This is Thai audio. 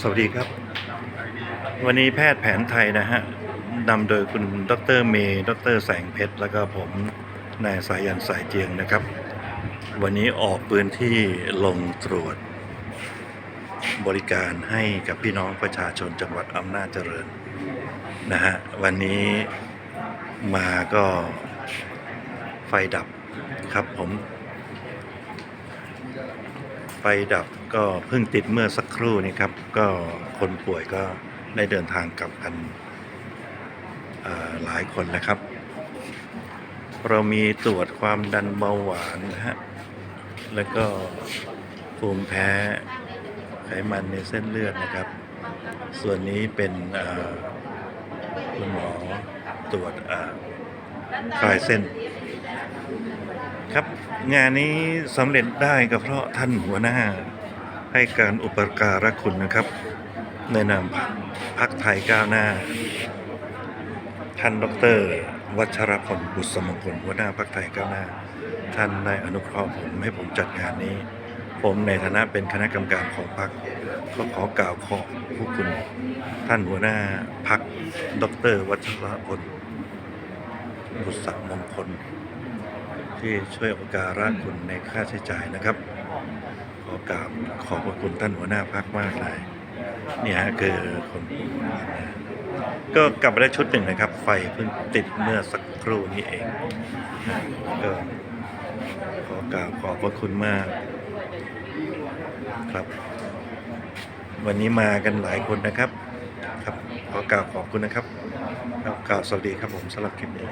สวัสดีครับ วันนี้แพทย์แผนไทยนะฮะนำโดยคุณดรเมย์ดรแสงเพชร แล้วก็ผมนายสายันสายเจียงนะครับ วันนี้ออกพื้นที่ลงตรวจ บริการให้กับพี่น้องประชาชนจังหวัดอำนาจเจริญนะฮะวันนี้มาก็ไฟดับครับผม ฟดับก็เพิ่งติดเมื่อสักครู่นี้ครับ ก็คนป่วยก็ได้เดินทางกลับกันหลายคนนะครับ เรามีตรวจความดันเบาหวานนะฮะ แล้วก็ภูมิแพ้ไขมันในเส้นเลือดนะครับ ส่วนนี้เป็นคุณหมอตรวจอ่าคลายเส้น ครับ งานนี้สำเร็จได้ก็เพราะท่านหัวหน้า ให้การอุปการะคุณนะครับ ในนามพักไทยก้าวหน้า ท่านดร วัชรพลบุษมงคลหัวหน้าพักไทยก้าวหน้า ท่านได้อนุเคราะห์ผมให้ผมจัดงานนี้ ผมในฐานะเป็นคณะกรรมการของพรรคก็ขอกล่าวขอบผู้คุณ ท่านหัวหน้าพักดร วัชรพลบุษมงคล ที่ช่วยอุปการะคุณในค่าใช้จ่ายนะครับ ขอกราบขอบพระคุณท่านหัวหน้าพักมากเลยเนี่ยฮะคือคนก็กลับมาได้ชุดหนึ่งนะครับ ไฟเพิ่งติดเมื่อสักครู่นี้เองก็ขอกราบขอบพระคุณมาก ครับ วันนี้มากันหลายคนนะครับ ครับขอกราบขอบคุณนะครับครับกราบสวัสดีครับผมสำหรับคลิปนี้